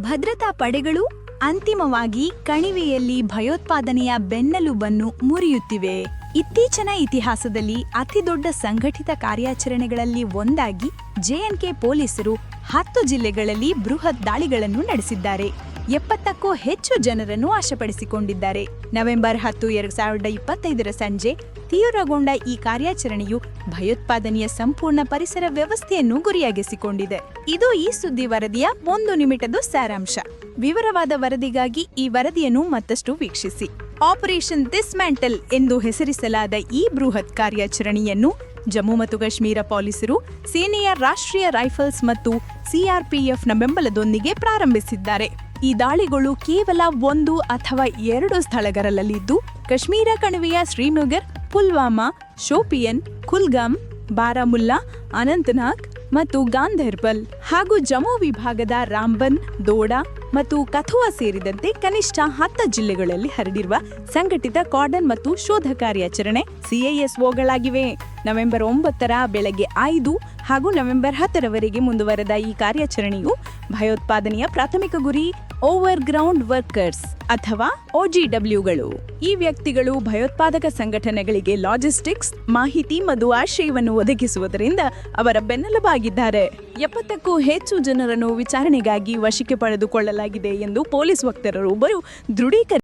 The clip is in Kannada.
ಭದ್ರತಾ ಪಡೆಗಳು ಅಂತಿಮವಾಗಿ ಕಣಿವೆಯಲ್ಲಿ ಭಯೋತ್ಪಾದನೆಯ ಬೆನ್ನೆಲುಬನ್ನು ಮುರಿಯುತ್ತಿವೆ. ಇತ್ತೀಚಿನ ಇತಿಹಾಸದಲ್ಲಿ ಅತಿದೊಡ್ಡ ಸಂಘಟಿತ ಕಾರ್ಯಾಚರಣೆಗಳಲ್ಲಿ ಒಂದಾಗಿ ಜೆಎನ್ಕೆ ಪೊಲೀಸರು ಹತ್ತು ಜಿಲ್ಲೆಗಳಲ್ಲಿ ಬೃಹತ್ ದಾಳಿಗಳನ್ನು ನಡೆಸಿದ್ದಾರೆ. ಎಪ್ಪತ್ತಕ್ಕೂ ಹೆಚ್ಚು ಜನರನ್ನು ವಶಪಡಿಸಿಕೊಂಡಿದ್ದಾರೆ ನವೆಂಬರ್ ಹತ್ತು, ಎರಡು ಸಾವಿರದ ಇಪ್ಪತ್ತೈದರ ಸಂಜೆ ತೀವ್ರಗೊಂಡ ಈ ಕಾರ್ಯಾಚರಣೆಯು ಭಯೋತ್ಪಾದನೆಯ ಸಂಪೂರ್ಣ ಪರಿಸರ ವ್ಯವಸ್ಥೆಯನ್ನು ಗುರಿಯಾಗಿಸಿಕೊಂಡಿದೆ. ಇದು ಈ ಸುದ್ದಿ ವರದಿಯ ಒಂದು ನಿಮಿಷದ ಸಾರಾಂಶ. ವಿವರವಾದ ವರದಿಗಾಗಿ ಈ ವರದಿಯನ್ನು ಮತ್ತಷ್ಟು ವೀಕ್ಷಿಸಿ. ಆಪರೇಷನ್ ಡಿಸ್ಮ್ಯಾಂಟಲ್ ಎಂದು ಹೆಸರಿಸಲಾದ ಈ ಬೃಹತ್ ಕಾರ್ಯಾಚರಣೆಯನ್ನು ಜಮ್ಮು ಮತ್ತು ಕಾಶ್ಮೀರ ಪೊಲೀಸರು ಸೇನೆಯ ರಾಷ್ಟ್ರೀಯ ರೈಫಲ್ಸ್ ಮತ್ತು ಸಿಆರ್ಪಿಎಫ್ನ ಬೆಂಬಲದೊಂದಿಗೆ ಪ್ರಾರಂಭಿಸಿದ್ದಾರೆ. ಈ ದಾಳಿಗಳು ಕೇವಲ ಒಂದು ಅಥವಾ ಎರಡು ಸ್ಥಳಗಳಲ್ಲಿದ್ದು ಕಾಶ್ಮೀರ ಕಣಿವೆಯ ಶ್ರೀನಗರ್, ಪುಲ್ವಾಮಾ, ಶೋಪಿಯನ್ ಕುಲ್ಗಾಮ್ ಬಾರಾಮುಲ್ಲಾ, ಅನಂತನಾಗ್ ಮತ್ತು ಗಾಂಧರ್ಬಲ್ ಹಾಗೂ ಜಮ್ಮು ವಿಭಾಗದ ರಾಂಬನ್, ದೋಡಾ ಮತ್ತು ಕಥುವಾ ಸೇರಿದಂತೆ ಕನಿಷ್ಠ ಹತ್ತು ಜಿಲ್ಲೆಗಳಲ್ಲಿ ಹರಡಿರುವ ಸಂಘಟಿತ ಕಾರ್ಡನ್ ಮತ್ತು ಶೋಧ ಕಾರ್ಯಾಚರಣೆ ಸಿಐಎಸ್ಒಗಳಾಗಿವೆ ನವೆಂಬರ್ ಒಂಬತ್ತರ ಬೆಳಗ್ಗೆ ಐದು ಹಾಗೂ ನವೆಂಬರ್ ಹತ್ತರವರೆಗೆ ಮುಂದುವರೆದ ಈ ಕಾರ್ಯಾಚರಣೆಯು ಭಯೋತ್ಪಾದನೆಯ ಪ್ರಾಥಮಿಕ ಗುರಿ ಓವರ್ ಗ್ರೌಂಡ್ ವರ್ಕರ್ಸ್ ಅಥವಾ ಒಜಿಡಬ್ಲ್ಯೂಗಳು ಈ ವ್ಯಕ್ತಿಗಳು ಭಯೋತ್ಪಾದಕ ಸಂಘಟನೆಗಳಿಗೆ ಲಾಜಿಸ್ಟಿಕ್ಸ್ ಮಾಹಿತಿ ಮತ್ತು ಆಶ್ರಯವನ್ನು ಒದಗಿಸುವುದರಿಂದ ಅವರ ಬೆನ್ನೆಲುಬಾಗಿದ್ದಾರೆ. ಎಪ್ಪತ್ತಕ್ಕೂ ಹೆಚ್ಚು ಜನರನ್ನು ವಿಚಾರಣೆಗಾಗಿ ವಶಕ್ಕೆ ಪಡೆದುಕೊಳ್ಳಲಾಗಿದೆ ಎಂದು ಪೊಲೀಸ್ ವಕ್ತಾರರೊಬ್ಬರು ದೃಢೀಕರಿಸಿದ್ದಾರೆ